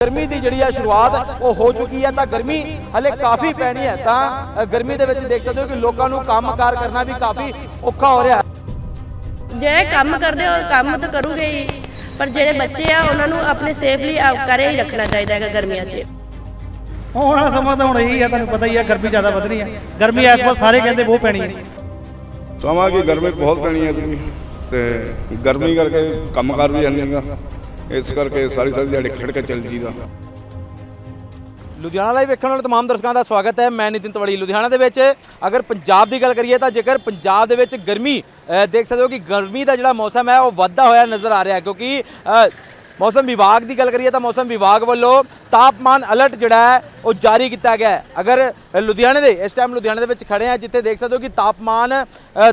ਗਰਮੀ ਦੀ ਜਿਹੜੀ ਹੈ ਸ਼ੁਰੂਆਤ ਉਹ ਹੋ ਚੁੱਕੀ ਹੈ ਤਾਂ ਗਰਮੀ ਹਲੇ ਕਾਫੀ ਪੈਣੀ ਹੈ ਤਾਂ ਗਰਮੀ ਦੇ ਵਿੱਚ ਦੇਖ ਸਕਦੇ ਹੋ ਕਿ ਲੋਕਾਂ ਨੂੰ ਕੰਮਕਾਰ ਕਰਨਾ ਵੀ ਕਾਫੀ ਔਖਾ ਹੋ ਰਿਹਾ ਹੈ। ਜਿਹੜੇ ਕੰਮ ਕਰਦੇ ਉਹ ਕੰਮ ਤਾਂ ਕਰੂਗੇ ਹੀ ਪਰ ਜਿਹੜੇ ਬੱਚੇ ਆ ਉਹਨਾਂ ਨੂੰ ਆਪਣੇ ਸੇਫਲੀ ਘਰੇ ਹੀ ਰੱਖਣਾ ਚਾਹੀਦਾ ਹੈਗਾ ਗਰਮੀਆਂ 'ਚ। ਹੁਣ ਸਮਾਂ ਤਾਂ ਹੁਣ ਇਹੀ ਆ ਤੁਹਾਨੂੰ ਪਤਾ ਹੀ ਆ ਗਰਮੀ ਜ਼ਿਆਦਾ ਵਧ ਰਹੀ ਹੈ ਗਰਮੀ ਇਸ ਵਾਰ ਸਾਰੇ ਕਹਿੰਦੇ ਬਹੁਤ ਪੈਣੀ ਹੈ ਸਮਾਂ ਕਿ ਗਰਮੀ ਬਹੁਤ ਪੈਣੀ ਹੈ ਤੇ ਗਰਮੀ ਕਰਕੇ ਕੰਮਕਾਰ ਵੀ ਜਾਂਦੇ ਗਾ। ਇਸ ਕਰਕੇ ਸਾਰੀ ਸਾਰੀ ਦਿਹਾੜੀ ਖੜ ਕੇ ਚੱਲ ਜੀਦਾ। ਲੁਧਿਆਣਾ ਲਾਈਵ ਵੇਖਣ ਵਾਲੇ ਤਮਾਮ ਦਰਸ਼ਕਾਂ ਦਾ ਸਵਾਗਤ ਹੈ। ਮੈਂ ਨਿਤਿਨ ਤਵੜੀ। ਲੁਧਿਆਣਾ ਦੇ ਵਿੱਚ ਅਗਰ ਪੰਜਾਬ ਦੀ ਗੱਲ ਕਰੀਏ ਤਾਂ ਜੇਕਰ ਪੰਜਾਬ ਦੇ ਵਿੱਚ ਗਰਮੀ ਦੇਖ ਸਕਦੇ ਹੋ ਕਿ ਗਰਮੀ ਦਾ ਜਿਹੜਾ ਮੌਸਮ ਹੈ, ਉਹ ਵੱਧਦਾ ਹੋਇਆ ਨਜ਼ਰ ਆ ਰਿਹਾ ਕਿਉਂਕਿ ਮੌਸਮ ਵਿਭਾਗ ਦੀ ਗੱਲ ਕਰੀਏ ਤਾਂ ਮੌਸਮ ਵਿਭਾਗ ਵੱਲੋਂ ਤਾਪਮਾਨ ਅਲਰਟ ਜਿਹੜਾ ਹੈ, ਉਹ ਜਾਰੀ ਕੀਤਾ ਗਿਆ ਹੈ। ਅਗਰ ਲੁਧਿਆਣੇ ਦੇ, ਇਸ ਟਾਈਮ ਲੁਧਿਆਣੇ ਦੇ ਵਿੱਚ ਖੜੇ ਆ ਜਿੱਥੇ ਦੇਖ ਸਕਦੇ ਹੋ ਕਿ ਤਾਪਮਾਨ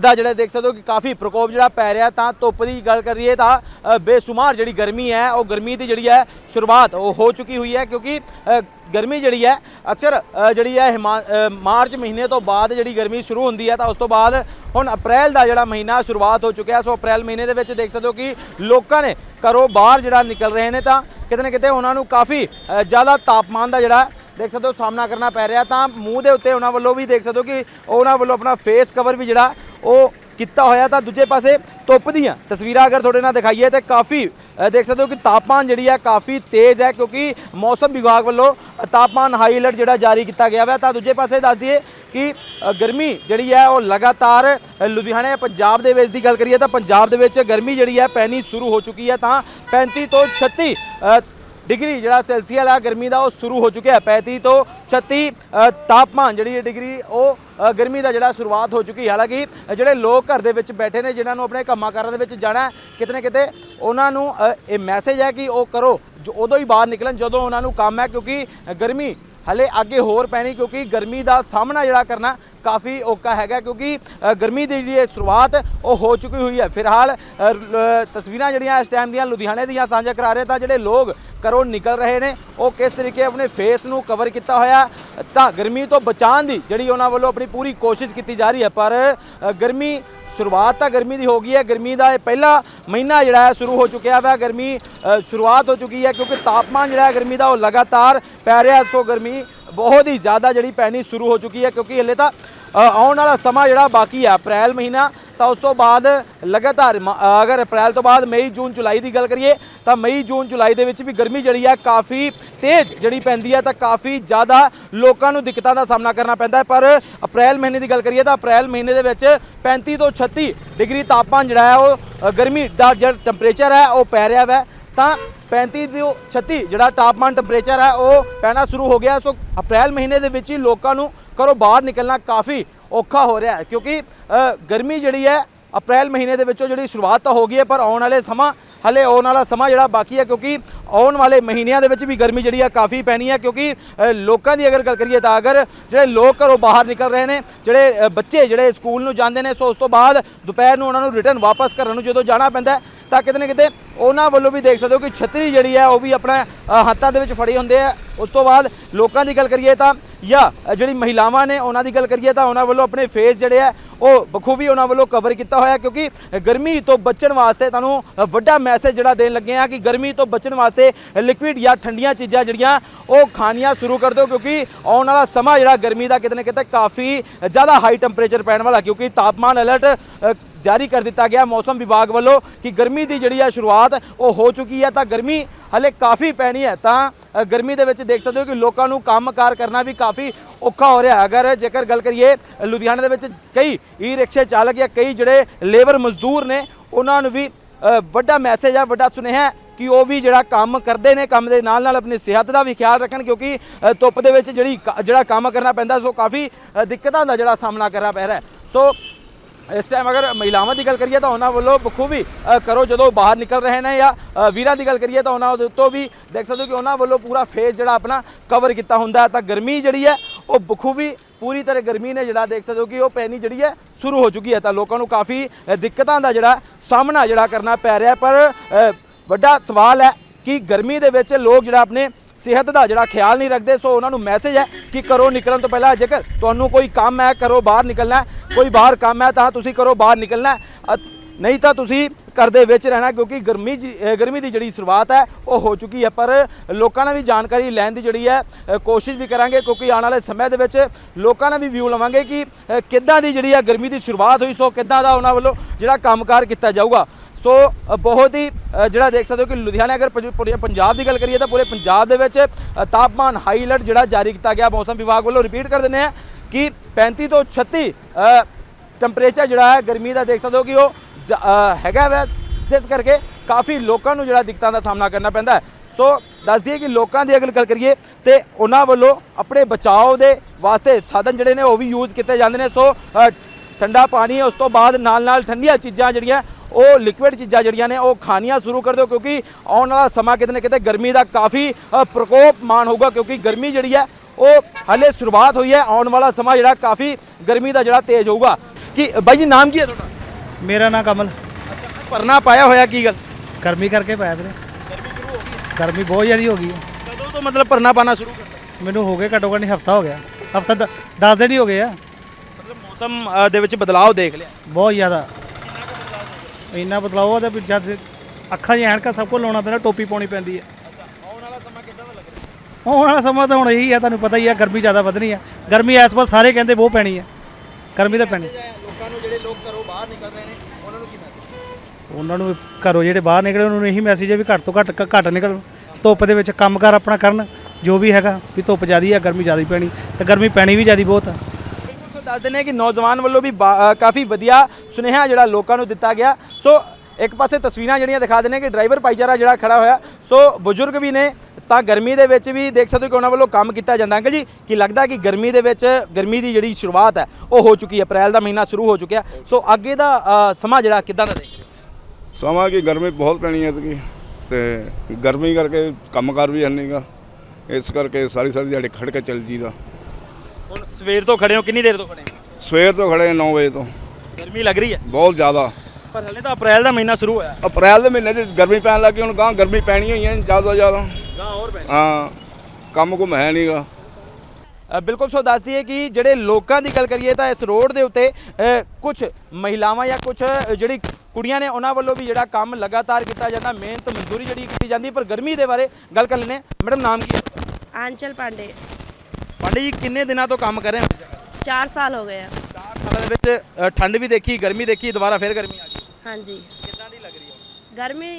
ਦਾ ਜਿਹੜਾ ਦੇਖ ਸਕਦੇ ਹੋ ਕਿ ਕਾਫੀ ਪ੍ਰਕੋਪ ਜਿਹੜਾ ਪੈ ਰਿਹਾ ਤਾਂ ਧੁੱਪ ਦੀ ਗੱਲ ਕਰੀਏ ਤਾਂ ਬੇਸ਼ੁਮਾਰ ਜਿਹੜੀ ਗਰਮੀ ਹੈ, ਉਹ ਗਰਮੀ ਦੀ ਜਿਹੜੀ ਹੈ, ਸ਼ੁਰੂਆਤ ਉਹ ਹੋ ਚੁੱਕੀ ਹੋਈ ਹੈ ਕਿਉਂਕਿ ਗਰਮੀ ਜਿਹੜੀ ਹੈ, ਅਕਸਰ ਜਿਹੜੀ ਹੈ ਹਿਮਾ- ਮਾਰਚ ਮਹੀਨੇ ਤੋਂ ਬਾਅਦ ਜਿਹੜੀ ਗਰਮੀ ਸ਼ੁਰੂ ਹੁੰਦੀ ਹੈ, ਤਾਂ ਉਸ ਤੋਂ ਬਾਅਦ ਹੁਣ ਅਪ੍ਰੈਲ ਦਾ ਜਿਹੜਾ ਮਹੀਨਾ ਸ਼ੁਰੂਆਤ ਹੋ ਚੁੱਕਿਆ ਸੋ ਅਪ੍ਰੈਲ ਮਹੀਨੇ ਦੇ ਵਿੱਚ ਦੇਖ ਸਕਦੇ ਹੋ ਕਿ ਲੋਕਾਂ ਨੇ ਘਰੋਂ ਬਾਹਰ ਜਿਹੜਾ ਨਿਕਲ ਰਹੇ ਨੇ, ਤਾਂ ਕਿਤੇ ਨਾ ਕਿਤੇ ਉਹਨਾਂ ਨੂੰ ਕਾਫੀ ਜ਼ਿਆਦਾ ਤਾਪਮਾਨ ਦਾ ਜਿਹੜਾ ਦੇਖ ਸਕਦੇ ਹੋ ਸਾਹਮਣਾ ਕਰਨਾ ਪੈ ਰਿਹਾ। ਤਾਂ ਮੂੰਹ ਦੇ ਉੱਤੇ ਉਹਨਾਂ ਵੱਲੋਂ ਵੀ ਦੇਖ ਸਕਦੇ ਹੋ ਕਿ ਉਹਨਾਂ ਵੱਲੋਂ ਆਪਣਾ ਫੇਸ ਕਵਰ ਵੀ ਜਿਹੜਾ ਉਹ ਕੀਤਾ ਹੋਇਆ। ਤਾਂ ਦੂਜੇ ਪਾਸੇ ਧੁੱਪ ਦੀਆਂ ਤਸਵੀਰਾਂ ਅਗਰ ਤੁਹਾਡੇ ਨਾਲ ਦਿਖਾਈਏ, ਤੇ ਕਾਫੀ ਦੇਖ ਸਕਦੇ ਹੋ ਕਿ ਤਾਪਮਾਨ ਜਿਹੜੀ ਹੈ ਕਾਫੀ ਤੇਜ਼ ਹੈ ਕਿਉਂਕਿ ਮੌਸਮ ਵਿਭਾਗ ਵੱਲੋਂ ਤਾਪਮਾਨ ਹਾਈ ਅਲਰਟ ਜਿਹੜਾ ਜਾਰੀ ਕੀਤਾ ਗਿਆ ਹੈ ਤਾਂ ਦੂਜੇ ਪਾਸੇ ਦੱਸ ਦਈਏ ਕਿ ਗਰਮੀ ਜਿਹੜੀ ਹੈ ਉਹ ਲਗਾਤਾਰ ਲੁਧਿਆਣੇ, ਪੰਜਾਬ ਦੇ ਵਿੱਚ ਦੀ ਗੱਲ ਕਰੀਏ ਤਾਂ ਪੰਜਾਬ ਦੇ ਵਿੱਚ ਗਰਮੀ ਜਿਹੜੀ ਹੈ ਪੈਣੀ ਸ਼ੁਰੂ ਹੋ ਚੁੱਕੀ ਹੈ। ਤਾਂ 35 ਤੋਂ 36 ਡਿਗਰੀ ਜਿਹੜਾ ਸੈਲਸੀਅਸ ਆ ਗਰਮੀ ਦਾ ਉਹ ਸ਼ੁਰੂ ਹੋ ਚੁੱਕਿਆ ਹੈ 35 ਤੋਂ 36 ਤਾਪਮਾਨ ਜਿਹੜੀ ਹੈ ਡਿਗਰੀ ਉਹ ਗਰਮੀ ਦਾ ਜਿਹੜਾ ਸ਼ੁਰੂਆਤ ਹੋ ਚੁੱਕੀ ਹੈ। ਹਾਲਾਂਕਿ ਜਿਹੜੇ ਲੋਕ ਘਰ ਦੇ ਵਿੱਚ ਬੈਠੇ ਨੇ ਜਿਨ੍ਹਾਂ ਨੂੰ ਆਪਣੇ ਕੰਮਾਂ ਕਾਰਾਂ ਦੇ ਵਿੱਚ ਜਾਣਾ ਹੈ, ਕਿਤੇ ਨਾ ਕਿਤੇ ਉਹਨਾਂ ਨੂੰ ਇਹ ਮੈਸੇਜ ਹੈ ਕਿ ਉਹ ਕਰੋ ਜੋ ਉਦੋਂ ਹੀ ਬਾਹਰ ਨਿਕਲਣ ਜਦੋਂ ਉਹਨਾਂ ਨੂੰ ਕੰਮ ਹੈ ਕਿਉਂਕਿ ਗਰਮੀ ਹਲੇ ਅੱਗੇ ਹੋਰ ਪੈਣੀ ਕਿਉਂਕਿ ਗਰਮੀ ਦਾ ਸਾਹਮਣਾ ਜਿਹੜਾ ਕਰਨਾ ਕਾਫੀ ਔਖਾ ਹੈਗਾ ਕਿਉਂਕਿ ਗਰਮੀ ਦੀ ਜਿਹੜੀ ਇਹ ਸ਼ੁਰੂਆਤ ਉਹ ਹੋ ਚੁੱਕੀ ਹੋਈ ਹੈ। ਫਿਲਹਾਲ ਤਸਵੀਰਾਂ ਜਿਹੜੀਆਂ ਇਸ ਟਾਈਮ ਦੀਆਂ ਲੁਧਿਆਣੇ ਦੀਆਂ ਸਾਂਝਾ ਕਰਾ ਰਹੇ ਤਾਂ ਜਿਹੜੇ ਲੋਕ ਘਰੋਂ ਨਿਕਲ ਰਹੇ ਨੇ, ਉਹ ਕਿਸ ਤਰੀਕੇ ਆਪਣੇ ਫੇਸ ਨੂੰ ਕਵਰ ਕੀਤਾ ਹੋਇਆ, ਤਾਂ ਗਰਮੀ ਤੋਂ ਬਚਾਉਣ ਦੀ ਜਿਹੜੀ ਉਹਨਾਂ ਵੱਲੋਂ ਆਪਣੀ ਪੂਰੀ ਕੋਸ਼ਿਸ਼ ਕੀਤੀ ਜਾ ਰਹੀ ਹੈ। ਪਰ ਗਰਮੀ ਸ਼ੁਰੂਆਤ ਤਾਂ ਗਰਮੀ ਦੀ ਹੋ ਗਈ ਹੈ। ਗਰਮੀ ਦਾ ਇਹ ਪਹਿਲਾ ਮਹੀਨਾ ਜਿਹੜਾ ਹੈ, ਸ਼ੁਰੂ ਹੋ ਚੁੱਕਿਆ ਹੈ ਗਰਮੀ ਸ਼ੁਰੂਆਤ ਹੋ ਚੁੱਕੀ ਹੈ ਕਿਉਂਕਿ ਤਾਪਮਾਨ ਜਿਹੜਾ ਗਰਮੀ ਦਾ ਉਹ ਲਗਾਤਾਰ ਪੈ ਰਿਹਾ। ਸੋ ਗਰਮੀ ਬਹੁਤ ਹੀ ਜ਼ਿਆਦਾ ਜਿਹੜੀ ਪੈਣੀ ਸ਼ੁਰੂ ਹੋ ਚੁੱਕੀ ਹੈ ਕਿਉਂਕਿ ਹਲੇ ਤਾਂ ਆਉਣ ਵਾਲਾ ਸਮਾਂ ਜਿਹੜਾ ਬਾਕੀ ਹੈ ਅਪ੍ਰੈਲ ਮਹੀਨਾ, ਤਾਂ ਉਸ ਤੋਂ ਬਾਅਦ ਲਗਾਤਾਰ ਮ- ਅਗਰ ਅਪ੍ਰੈਲ ਤੋਂ ਬਾਅਦ ਮਈ, ਜੂਨ, ਜੁਲਾਈ ਦੀ ਗੱਲ ਕਰੀਏ, ਤਾਂ ਮਈ, ਜੂਨ, ਜੁਲਾਈ ਦੇ ਵਿੱਚ ਵੀ ਗਰਮੀ ਜਿਹੜੀ ਹੈ ਕਾਫੀ ਤੇਜ਼ ਜਿਹੜੀ ਪੈਂਦੀ ਹੈ ਤਾਂ ਕਾਫੀ ਜ਼ਿਆਦਾ ਲੋਕਾਂ ਨੂੰ ਦਿੱਕਤਾਂ ਦਾ ਸਾਹਮਣਾ ਕਰਨਾ ਪੈਂਦਾ ਹੈ। ਪਰ ਅਪ੍ਰੈਲ ਮਹੀਨੇ ਦੀ ਗੱਲ ਕਰੀਏ, ਤਾਂ ਅਪ੍ਰੈਲ ਮਹੀਨੇ ਦੇ ਵਿੱਚ 35 ਤੋਂ 36 ਡਿਗਰੀ ਤਾਪਮਾਨ ਜਿਹੜਾ ਹੈ ਉਹ ਗਰਮੀ ਦਾ ਜਿਹੜਾ ਟੈਂਪਰੇਚਰ ਹੈ ਉਹ ਪੈ ਰਿਹਾ ਹੈ ਤਾਂ 35 ਤੋਂ 36 ਜਿਹੜਾ ਤਾਪਮਾਨ ਟੈਂਪਰੇਚਰ ਹੈ, ਉਹ ਪੈਣਾ ਸ਼ੁਰੂ ਹੋ ਗਿਆ ਸੋ ਅਪ੍ਰੈਲ ਮਹੀਨੇ ਦੇ ਵਿੱਚ ਹੀ ਲੋਕਾਂ ਨੂੰ ਘਰੋਂ ਬਾਹਰ ਨਿਕਲਣਾ ਕਾਫੀ ਔਖਾ ਹੋ ਰਿਹਾ ਹੈ, ਕਿਉਂਕਿ ਗਰਮੀ ਜਿਹੜੀ ਹੈ, ਅਪ੍ਰੈਲ ਮਹੀਨੇ ਦੇ ਵਿੱਚੋਂ ਜਿਹੜੀ ਸ਼ੁਰੂਆਤ ਤਾਂ ਹੋ ਗਈ ਹੈ, ਪਰ ਆਉਣ ਵਾਲੇ ਸਮਾਂ, ਹਲੇ ਆਉਣ ਵਾਲਾ ਸਮਾਂ ਜਿਹੜਾ ਬਾਕੀ ਹੈ, ਕਿਉਂਕਿ ਆਉਣ ਵਾਲੇ ਮਹੀਨਿਆਂ ਦੇ ਵਿੱਚ ਵੀ ਗਰਮੀ ਜਿਹੜੀ ਆ ਕਾਫੀ ਪੈਣੀ ਹੈ, ਕਿਉਂਕਿ ਲੋਕਾਂ ਦੀ ਅਗਰ ਗੱਲ ਕਰੀਏ ਤਾਂ ਅਗਰ ਜਿਹੜੇ ਲੋਕ ਘਰੋਂ ਬਾਹਰ ਨਿਕਲ ਰਹੇ ਨੇ, ਜਿਹੜੇ ਬੱਚੇ ਜਿਹੜੇ ਸਕੂਲ ਨੂੰ ਜਾਂਦੇ ਨੇ, ਸੋ ਉਸ ਤੋਂ ਬਾਅਦ ਦੁਪਹਿਰ ਨੂੰ ਉਹਨਾਂ ਨੂੰ ਰਿਟਰਨ ਵਾਪਸ ਘਰਾਂ ਨੂੰ ਜਦੋਂ ਜਾਣਾ ਪੈਂਦਾ ਤਾਂ ਕਿਤੇ ਨਾ ਕਿਤੇ ਉਹਨਾਂ ਵੱਲੋਂ ਵੀ ਦੇਖ ਸਕਦੇ ਹੋ ਕਿ ਛਤਰੀ ਜਿਹੜੀ ਹੈ ਉਹ ਵੀ ਆਪਣਾ ਹੱਥਾਂ ਦੇ ਵਿੱਚ ਫੜੀ ਹੁੰਦੇ ਆ ਉਸ ਤੋਂ ਬਾਅਦ ਲੋਕਾਂ ਦੀ ਗੱਲ ਕਰੀਏ ਤਾਂ, ਜਾਂ ਜਿਹੜੀ ਮਹਿਲਾਵਾਂ ਨੇ ਉਹਨਾਂ ਦੀ ਗੱਲ ਕਰੀਏ ਤਾਂ ਉਹਨਾਂ ਵੱਲੋਂ ਆਪਣੇ ਫੇਸ ਜਿਹੜੇ ਆ ਉਹ ਬਖੂਬੀ ਉਹਨਾਂ ਵੱਲੋਂ ਕਵਰ ਕੀਤਾ ਹੋਇਆ ਕਿਉਂਕਿ ਗਰਮੀ ਤੋਂ ਬਚਣ ਵਾਸਤੇ ਤੁਹਾਨੂੰ ਵੱਡਾ ਮੈਸੇਜ ਜਿਹੜਾ ਦੇਣ ਲੱਗੇ ਆ ਕਿ ਗਰਮੀ ਤੋਂ ਬਚਣ ਵਾਸਤੇ ਲਿਕੁਇਡ ਜਾਂ ਠੰਡੀਆਂ ਚੀਜ਼ਾਂ ਜਿਹੜੀਆਂ, ਉਹ ਖਾਣੀਆਂ ਸ਼ੁਰੂ ਕਰ ਦਿਓ ਕਿਉਂਕਿ ਆਉਣ ਵਾਲਾ ਸਮਾਂ ਜਿਹੜਾ ਗਰਮੀ ਦਾ ਕਿਤੇ ਨਾ ਕਿਤੇ ਕਾਫੀ ਜ਼ਿਆਦਾ ਹਾਈ ਟੈਂਪਰੇਚਰ ਪੈਣ ਵਾਲਾ ਕਿਉਂਕਿ ਤਾਪਮਾਨ ਅਲਰਟ ਜਾਰੀ ਕਰ ਦਿੱਤਾ ਗਿਆ। ਮੌਸਮ ਵਿਭਾਗ ਵੱਲੋਂ ਕਿ ਗਰਮੀ ਦੀ ਜਿਹੜੀ ਆ ਸ਼ੁਰੂਆਤ ਉਹ ਹੋ ਚੁੱਕੀ ਹੈ ਤਾਂ ਗਰਮੀ ਹਲੇ ਕਾਫੀ ਪੈਣੀ ਹੈ। ਤਾਂ ਗਰਮੀ ਦੇ ਵਿੱਚ ਦੇਖ ਸਕਦੇ ਹੋ ਕਿ ਲੋਕਾਂ ਨੂੰ ਕੰਮਕਾਰ ਕਰਨਾ ਵੀ ਕਾਫੀ ਔਖਾ ਹੋ ਰਿਹਾ ਅਗਰ ਜੇਕਰ ਗੱਲ ਕਰੀਏ, ਲੁਧਿਆਣਾ ਦੇ ਵਿੱਚ ਕਈ ਈ ਰਿਕਸ਼ੇ ਚਾਲਕ ਜਾਂ ਕਈ ਜਿਹੜੇ ਲੇਬਰ ਮਜ਼ਦੂਰ ਨੇ, ਉਹਨਾਂ ਨੂੰ ਵੀ ਵੱਡਾ ਮੈਸੇਜ ਆ, ਵੱਡਾ ਸੁਨੇਹਾ ਕਿ ਉਹ ਵੀ ਜਿਹੜਾ ਕੰਮ ਕਰਦੇ ਨੇ, ਕੰਮ ਦੇ ਨਾਲ ਨਾਲ ਆਪਣੀ ਸਿਹਤ ਦਾ ਵੀ ਖਿਆਲ ਰੱਖਣ ਕਿਉਂਕਿ ਧੁੱਪ ਦੇ ਵਿੱਚ ਜਿਹੜੀ ਕ- ਜਿਹੜਾ ਕੰਮ ਕਰਨਾ ਪੈਂਦਾ, ਸੋ ਕਾਫੀ ਦਿੱਕਤਾਂ ਦਾ ਜਿਹੜਾ ਸਾਹਮਣਾ ਕਰਨਾ ਪੈ ਰਿਹਾ ਸੋ ਇਸ ਟਾਈਮ ਅਗਰ ਮਹਿਲਾਵਾਂ ਦੀ ਗੱਲ ਕਰੀਏ ਤਾਂ ਉਹਨਾਂ ਵੱਲੋਂ ਬਖੂਬੀ ਅ, ਕਰੋ ਜਦੋਂ ਬਾਹਰ ਨਿਕਲ ਰਹੇ ਨੇ ਜਾਂ ਵੀਰਾਂ ਦੀ ਗੱਲ ਕਰੀਏ ਤਾਂ ਉਹਨਾਂ ਦੇ ਉੱਤੋਂ ਵੀ ਦੇਖ ਸਕਦੇ ਹੋ ਕਿ ਉਹਨਾਂ ਵੱਲੋਂ ਪੂਰਾ ਫੇਸ ਜਿਹੜਾ ਆਪਣਾ ਕਵਰ ਕੀਤਾ ਹੁੰਦਾ ਤਾਂ ਗਰਮੀ ਜਿਹੜੀ ਹੈ ਉਹ ਬਖੂਬੀ ਪੂਰੀ ਤਰ੍ਹਾਂ ਗਰਮੀ ਨੇ ਜਿਹੜਾ ਦੇਖ ਸਕਦੇ ਹੋ ਕਿ ਉਹ ਪੈਣੀ ਜਿਹੜੀ ਹੈ ਸ਼ੁਰੂ ਹੋ ਚੁੱਕੀ ਹੈ। ਤਾਂ ਲੋਕਾਂ ਨੂੰ ਕਾਫੀ ਦਿੱਕਤਾਂ ਦਾ ਜਿਹੜਾ ਸਾਹਮਣਾ ਜਿਹੜਾ ਕਰਨਾ ਪੈ ਰਿਹਾ ਪਰ ਵੱਡਾ ਸਵਾਲ ਹੈ ਕਿ ਗਰਮੀ ਦੇ ਵਿੱਚ ਲੋਕ ਜਿਹੜਾ ਆਪਣੇ ਸਿਹਤ ਦਾ ਜਿਹੜਾ ਖਿਆਲ ਨਹੀਂ ਰੱਖਦੇ ਸੋ ਉਹਨਾਂ ਨੂੰ ਮੈਸੇਜ ਹੈ ਕਿ ਘਰੋਂ ਨਿਕਲਣ ਤੋਂ ਪਹਿਲਾਂ ਜੇਕਰ ਤੁਹਾਨੂੰ ਕੋਈ ਕੰਮ ਹੈ ਘਰੋਂ ਬਾਹਰ ਨਿਕਲਣਾ ਕੋਈ ਬਾਹਰ ਕੰਮ ਹੈ ਤਾਂ ਤੁਸੀਂ ਘਰੋਂ ਬਾਹਰ ਨਿਕਲਣਾ ਅ- ਨਹੀਂ ਤਾਂ ਤੁਸੀਂ ਘਰ ਦੇ ਵਿੱਚ ਰਹਿਣਾ, ਕਿਉਂਕਿ ਗਰਮੀ ਜੀ- ਗਰਮੀ ਦੀ ਜਿਹੜੀ ਸ਼ੁਰੂਆਤ ਹੈ, ਉਹ ਹੋ ਚੁੱਕੀ ਹੈ। ਪਰ ਲੋਕਾਂ ਨਾਲ ਵੀ ਜਾਣਕਾਰੀ ਲੈਣ ਦੀ ਜਿਹੜੀ ਹੈ ਕੋਸ਼ਿਸ਼ ਵੀ ਕਰਾਂਗੇ, ਕਿਉਂਕਿ ਆਉਣ ਵਾਲੇ ਸਮੇਂ ਦੇ ਵਿੱਚ ਲੋਕਾਂ ਨਾਲ ਵੀ ਵਿਊ ਲਵਾਂਗੇ ਕਿ ਕਿੱਦਾਂ ਦੀ ਜਿਹੜੀ ਹੈ ਗਰਮੀ ਦੀ ਸ਼ੁਰੂਆਤ ਹੋਈ, ਸੋ ਕਿੱਦਾਂ ਦਾ ਉਹਨਾਂ ਵੱਲੋਂ ਜਿਹੜਾ ਕੰਮਕਾਰ ਕੀਤਾ ਜਾਊਗਾ। ਸੋ ਬਹੁਤ ਹੀ ਜਿਹੜਾ ਦੇਖ ਸਕਦੇ ਹੋ ਕਿ ਲੁਧਿਆਣਾ ਅਗਰ ਪੰਜਾਬ ਦੀ ਗੱਲ ਕਰੀਏ ਤਾਂ ਪੂਰੇ ਪੰਜਾਬ ਦੇ ਵਿੱਚ ਤਾਪਮਾਨ ਹਾਈ ਅਲਰਟ ਜਿਹੜਾ ਜਾਰੀ ਕੀਤਾ ਗਿਆ। ਮੌਸਮ ਵਿਭਾਗ ਵੱਲੋਂ ਰਿਪੀਟ ਕਰ ਦਿੰਦੇ ਆ ਕਿ 35 ਤੋਂ 36 ਟੈਂਪਰੇਚਰ ਜਿਹੜਾ ਹੈ ਗਰਮੀ ਦਾ ਦੇਖ ਸਕਦੇ ਹੋ ਕਿ ਉਹ ਜ- ਹੈਗਾ ਵੈ। ਜਿਸ ਕਰਕੇ ਕਾਫੀ ਲੋਕਾਂ ਨੂੰ ਜਿਹੜਾ ਦਿੱਕਤਾਂ ਦਾ ਸਾਹਮਣਾ ਕਰਨਾ ਪੈਂਦਾ ਸੋ ਦੱਸ ਦਈਏ ਕਿ ਲੋਕਾਂ ਦੀ ਅਗਰ ਗੱਲ ਕਰੀਏ ਤੇ ਉਹਨਾਂ ਵੱਲੋਂ ਆਪਣੇ ਬਚਾਓ ਦੇ ਵਾਸਤੇ ਸਾਧਨ ਜਿਹੜੇ ਨੇ ਉਹ ਵੀ ਯੂਜ਼ ਕੀਤੇ ਜਾਂਦੇ ਨੇ। ਸੋ ਠੰਡਾ ਪਾਣੀ, ਉਸ ਤੋਂ ਬਾਅਦ ਨਾਲ ਨਾਲ ਠੰਡੀਆਂ ਚੀਜ਼ਾਂ ਜਿਹੜੀਆਂ, ਉਹ ਲਿਕੁਇਡ ਚੀਜ਼ਾਂ ਜਿਹੜੀਆਂ ਨੇ, ਉਹ ਖਾਣੀਆਂ ਸ਼ੁਰੂ ਕਰ ਦਿਓ ਕਿਉਂਕਿ ਆਉਣ ਵਾਲਾ ਸਮਾਂ ਕਿਤੇ ਨਾ ਕਿਤੇ ਗਰਮੀ ਦਾ ਕਾਫੀ ਪ੍ਰਕੋਪ ਮਾਨ ਹੋਊਗਾ ਕਿਉਂਕਿ ਗਰਮੀ ਜਿਹੜੀ ਹੈ ਉਹ ਹਲੇ ਸ਼ੁਰੂਆਤ ਹੋਈ ਹੈ ਆਉਣ ਵਾਲਾ ਸਮਾਂ ਜਿਹੜਾ ਕਾਫੀ ਗਰਮੀ ਦਾ ਜਿਹੜਾ ਤੇਜ਼ ਹੋਊਗਾ। ਕਿ ਬਾਈ ਜੀ ਨਾਮ ਕੀ ਹੈ ਤੁਹਾਡਾ? ਮੇਰਾ ਨਾਂ ਕਮਲ। ਅੱਛਾ ਪਰਨਾ ਪਾਇਆ ਹੋਇਆ ਕੀ ਗੱਲ? ਗਰਮੀ ਕਰਕੇ ਪਾਇਆ ਵੀਰੇ। ਗਰਮੀ ਸ਼ੁਰੂ ਹੋ ਗਈ ਗਰਮੀ ਬਹੁਤ ਜ਼ਿਆਦਾ ਹੋ ਗਈ ਹੈ। ਕਦੋਂ ਤੋਂ ਮਤਲਬ ਪਰਨਾ ਪਾਣਾ ਸ਼ੁਰੂ ਕਰਤਾ ਮੈਨੂੰ ਹੋ ਗਏ ਘੱਟੋ ਘੱਟ ਹਫਤਾ ਹੋ ਗਿਆ। ਹਫਤਾ 10 ਦਿਨ ਹੀ ਹੋ ਗਏ ਆ। ਮਤਲਬ ਮੌਸਮ ਦੇ ਵਿੱਚ ਬਦਲਾਅ ਦੇਖ ਲਿਆ? ਬਹੁਤ ਜ਼ਿਆਦਾ। ਇੰਨਾ ਬਦਲਾਅ ਉਹਦਾ ਵੀ ਜਦ ਅੱਖਾਂ 'ਚ ਐਨਕਾਂ ਸਭ ਕੁਝ ਲਾਉਣਾ ਪੈਂਦਾ ਟੋਪੀ ਪਾਉਣੀ ਪੈਂਦੀ ਹੈ ਅੱਛਾ ਆਉਣ ਵਾਲਾ ਸਮਾਂ ਕਿੱਦਾਂ ਦਾ ਲੱਗ ਰਿਹਾ ਆਉਣ ਵਾਲਾ ਸਮਾਂ ਤਾਂ ਹੁਣ ਇਹੀ ਆ ਤੁਹਾਨੂੰ ਪਤਾ ਹੀ ਆ ਗਰਮੀ ਜ਼ਿਆਦਾ ਵਧਣੀ ਆ। ਗਰਮੀ ਇਸ ਵਾਰ ਸਾਰੇ ਕਹਿੰਦੇ ਬਹੁਤ ਪੈਣੀ ਆ। ਗਰਮੀ ਤਾਂ ਪੈਣੀ। ਲੋਕਾਂ ਨੂੰ ਜਿਹੜੇ ਲੋਕ ਘਰੋਂ ਬਾਹਰ ਨਿਕਲ ਰਹੇ ਨੇ ਉਹਨਾਂ ਨੂੰ ਕੀ ਮੈਸੇਜ? ਉਹਨਾਂ ਨੂੰ ਘਰੋਂ ਜਿਹੜੇ ਬਾਹਰ ਨਿਕਲੇ ਉਹਨਾਂ ਨੂੰ ਇਹੀ ਮੈਸੇਜ ਹੈ ਵੀ ਘੱਟ ਤੋਂ ਘੱਟ ਘੱਟ ਨਿਕਲਣ ਧੁੱਪ ਦੇ ਵਿੱਚ ਕੰਮਕਾਰ ਆਪਣਾ ਕਰਨ ਜੋ ਵੀ ਹੈਗਾ ਵੀ ਧੁੱਪ ਜ਼ਿਆਦੀ ਆ ਗਰਮੀ ਜ਼ਿਆਦਾ ਪੈਣੀ ਤੇ ਗਰਮੀ ਪੈਣੀ ਵੀ ਜ਼ਿਆਦੀ ਬਹੁਤ ਆ। ਦੱਸ ਦਿੰਦੇ ਹਾਂ ਕਿ ਨੌਜਵਾਨ ਵੱਲੋਂ ਵੀ ਕਾਫੀ ਵਧੀਆ ਸੁਨੇਹਾ ਜਿਹੜਾ ਲੋਕਾਂ ਨੂੰ ਦਿੱਤਾ ਗਿਆ। ਸੋ ਇੱਕ ਪਾਸੇ ਤਸਵੀਰਾਂ ਜਿਹੜੀਆਂ ਦਿਖਾ ਦਿੰਦੇ ਕਿ ਡਰਾਈਵਰ ਭਾਈਚਾਰਾ ਜਿਹੜਾ ਖੜਾ ਹੋਇਆ। ਸੋ ਬਜ਼ੁਰਗ ਵੀ ਨੇ ਤਾਂ ਗਰਮੀ ਦੇ ਵਿੱਚ ਵੀ ਦੇਖ ਸਕਦੇ ਹੋ ਕਿ ਉਹਨਾਂ ਵੱਲੋਂ ਕੰਮ ਕੀਤਾ ਜਾਂਦਾ। ਅੰਕਲ ਜੀ ਕੀ ਲੱਗਦਾ ਕਿ ਗਰਮੀ ਦੇ ਵਿੱਚ ਗਰਮੀ ਦੀ ਜਿਹੜੀ ਸ਼ੁਰੂਆਤ ਹੈ ਉਹ ਹੋ ਚੁੱਕੀ ਹੈ? ਅਪ੍ਰੈਲ ਦਾ ਮਹੀਨਾ ਸ਼ੁਰੂ ਹੋ ਚੁੱਕਿਆ। ਸੋ ਅੱਗੇ ਦਾ ਅ, ਸਮਾਂ ਜਿਹੜਾ ਕਿਦਾਂ ਦਾ ਦੇਖ ਰਹੇ ਹੋ? ਸਮਾਂ ਕੀ ਗਰਮੀ ਬਹੁਤ ਪੈਣੀ ਹੈ ਇਤਕੀ ਤੇ ਗਰਮੀ ਕਰਕੇ ਕੰਮਕਾਰ ਵੀ ਹੈ ਨਹੀਂਗਾ ਇਸ ਕਰਕੇ ਸਾਰੀ ਸਾਰੀ ਦਿਹਾੜੀ ਖੜ ਕੇ ਚੱਲ ਜੀਦਾ। ਹੁਣ ਸਵੇਰ ਤੋਂ ਖੜੇ ਹੋ ਕਿੰਨੀ ਦੇਰ ਤੋਂ ਖੜੇ ਹੋ? ਸਵੇਰ ਤੋਂ ਖੜੇ 9 ਵਜੇ ਤੋਂ। ਗਰਮੀ ਲੱਗ ਰਹੀ ਹੈ? ਬਹੁਤ ਜ਼ਿਆਦਾ। ਪਰ ਹਲੇ ਤਾਂ ਅਪ੍ਰੈਲ ਦਾ ਮਹੀਨਾ ਸ਼ੁਰੂ ਹੋਇਆ। ਅਪ੍ਰੈਲ ਦੇ ਮਹੀਨੇ 'ਚ ਗਰਮੀ ਪੈਣ ਲੱਗੀ ਹੁਣ ਗਾਂ ਗਰਮੀ ਪੈਣੀ ਹੋਈ ਹੈ ਜ਼ਿਆਦਾ ਤੋਂ ਜ਼ਿਆਦਾ। ਗਾਂ ਹੋਰ ਪੈ ਹਾਂ ਕੰਮ ਕੁਮ ਹੈ ਨਹੀਂਗਾ ਬਿਲਕੁਲ ਸੋ ਦੱਸ ਦਈਏ ਕਿ ਜਿਹੜੇ ਲੋਕਾਂ ਦੀ ਗੱਲ ਕਰੀਏ ਤਾਂ ਇਸ ਰੋਡ ਦੇ ਉੱਤੇ ਕੁਝ ਮਹਿਲਾਵਾਂ ਜਾਂ ਕੁਝ ਜਿਹੜੀ ਕੁੜੀਆਂ ਨੇ ਉਹਨਾਂ ਵੱਲੋਂ ਵੀ ਜਿਹੜਾ ਕੰਮ ਲਗਾਤਾਰ ਕੀਤਾ ਜਾਂਦਾ ਮਿਹਨਤ ਮਜ਼ਦੂਰੀ ਜਿਹੜੀ ਕੀਤੀ ਜਾਂਦੀ ਪਰ ਗਰਮੀ ਦੇ ਬਾਰੇ ਗੱਲ ਕਰ ਲੈਂਦੇ ਹਾਂ। ਮੈਡਮ ਨਾਮ ਕੀ ਹੈ? ਆਂਚਲ ਪਾਂਡੇ। ਪਾਂਡੇ ਜੀ ਕਿੰਨੇ ਦਿਨਾਂ ਤੋਂ ਕੰਮ ਕਰ ਰਹੇ ਹੋ? 4 ਸਾਲ ਹੋ ਗਏ ਆ। ਸਾਲਾਂ ਦੇ ਵਿੱਚ ਅ, ਠੰਡ ਵੀ ਦੇਖੀ ਗਰਮੀ ਦੇਖੀ ਦੁਬਾਰਾ ਫਿਰ ਗਰਮੀ ਆ ਗਈ। ਹਾਂਜੀ। ਕਿੱਦਾਂ ਦੀ ਲੱਗ ਰਹੀ ਹੈ? ਗਰਮੀ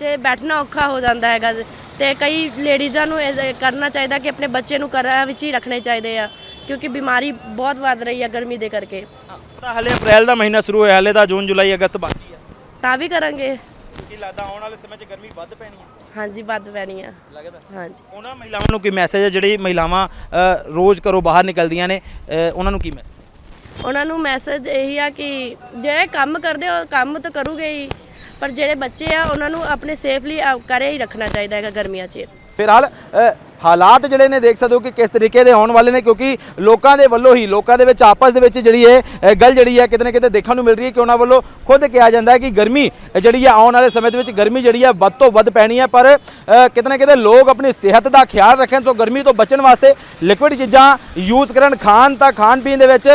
'ਚ ਬੈਠਣਾ ਔਖਾ ਹੋ ਜਾਂਦਾ ਹੈਗਾ ਤੇ ਕਈ ਲੇਡੀਜ਼ਾਂ ਨੂੰ ਇਹ ਕਰਨਾ ਚਾਹੀਦਾ ਕਿ ਆਪਣੇ ਬੱਚੇ ਨੂੰ ਘਰਾਂ ਵਿੱਚ ਹੀ ਰੱਖਣੇ ਚਾਹੀਦੇ ਆ ਕਿਉਂਕਿ ਬਿਮਾਰੀ ਬਹੁਤ ਵੱਧ ਰਹੀ ਹੈ ਗਰਮੀ ਦੇ ਕਰਕੇ। ਪਤਾ ਹਲੇ ਅਪ੍ਰੈਲ ਦਾ ਮਹੀਨਾ ਸ਼ੁਰੂ ਹੋਇਆ ਹਲੇ ਤਾਂ ਜੂਨ ਜੁਲਾਈ ਅਗਸਤ ਬਾਕੀ ਹੈ ਤਾਂ ਵੀ ਕਰਾਂਗੇ। ਕੀ ਲੱਗਦਾ ਆਉਣ ਵਾਲੇ ਸਮੇਂ 'ਚ ਗਰਮੀ ਵੱਧ ਪੈਣੀ ਹੈ ਹਾਂਜੀ ਵੱਧ ਪੈਣੀ ਆ। ਲੱਗਦਾ? ਹਾਂਜੀ। ਉਹਨਾਂ ਮਹਿਲਾਵਾਂ ਨੂੰ ਕੀ ਮੈਸੇਜ ਹੈ? ਜਿਹੜੀ ਮਹਿਲਾਵਾਂ ਅ, ਰੋਜ਼ ਘਰੋਂ ਬਾਹਰ ਨਿਕਲਦੀਆਂ ਨੇ ਅ, ਉਹਨਾਂ ਨੂੰ ਕੀ ਮੈਸੇਜ ਉਹਨਾਂ ਨੂੰ ਮੈਸੇਜ ਇਹੀ ਆ ਕਿ ਜਿਹੜੇ ਕੰਮ ਕਰਦੇ ਉਹ ਕੰਮ ਤਾਂ ਕਰੂਗੇ ਹੀ, ਪਰ ਜਿਹੜੇ ਬੱਚੇ ਆ, ਉਹਨਾਂ ਨੂੰ ਆਪਣੇ ਸੇਫਲੀ ਕਰੇ ਹੀ ਰੱਖਣਾ ਚਾਹੀਦਾ ਹੈਗਾ ਗਰਮੀਆਂ 'ਚ। ਫਿਲਹਾਲ ਹਾਲਾਤ ਜਿਹੜੇ ਨੇ ਦੇਖ ਸਕਦੇ ਹੋ ਕਿ ਕਿਸ ਤਰੀਕੇ ਦੇ ਆਉਣ ਵਾਲੇ ਨੇ, ਕਿਉਂਕਿ ਲੋਕਾਂ ਦੇ ਵੱਲੋਂ ਹੀ, ਲੋਕਾਂ ਦੇ ਵਿੱਚ, ਆਪਸ ਦੇ ਵਿੱਚ ਜਿਹੜੀ ਇਹ ਗੱਲ ਜਿਹੜੀ ਹੈ, ਕਿਤੇ ਨਾ ਕਿਤੇ ਦੇਖਣ ਨੂੰ ਮਿਲ ਰਹੀ ਹੈ ਕਿ ਉਹਨਾਂ ਵੱਲੋਂ ਖੁਦ ਕਿਹਾ ਜਾਂਦਾ ਹੈ ਕਿ ਗਰਮੀ ਜਿਹੜੀ ਹੈ, ਆਉਣ ਵਾਲੇ ਸਮੇਂ ਦੇ ਵਿੱਚ ਗਰਮੀ ਜਿਹੜੀ ਹੈ, ਵੱਧ ਤੋਂ ਵੱਧ ਪੈਣੀ ਹੈ। ਪਰ ਕਿਤੇ ਨਾ ਕਿਤੇ ਲੋਕ ਆਪਣੀ ਸਿਹਤ ਦਾ ਖਿਆਲ ਰੱਖਣ, ਸੋ ਗਰਮੀ ਤੋਂ ਬਚਣ ਵਾਸਤੇ ਲਿਕੁਇਡ ਚੀਜ਼ਾਂ ਯੂਜ਼ ਕਰਨ, ਖਾਣ ਤਾਂ, ਖਾਣ ਪੀਣ ਦੇ ਵਿੱਚ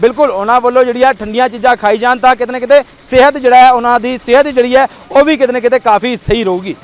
ਬਿਲਕੁਲ ਉਹਨਾਂ ਵੱਲੋਂ ਜਿਹੜੀ ਹੈ, ਠੰਡੀਆਂ ਚੀਜ਼ਾਂ ਖਾਈ ਜਾਣ ਤਾਂ ਕਿਤੇ ਨਾ ਕਿਤੇ ਸਿਹਤ ਜਿਹੜਾ ਹੈ, ਉਹਨਾਂ ਦੀ ਸਿਹਤ ਜਿਹੜੀ ਹੈ, ਉਹ ਵੀ ਕਿਤੇ ਨਾ ਕਿਤੇ ਕਾਫੀ ਸਹੀ ਰਹੂਗੀ।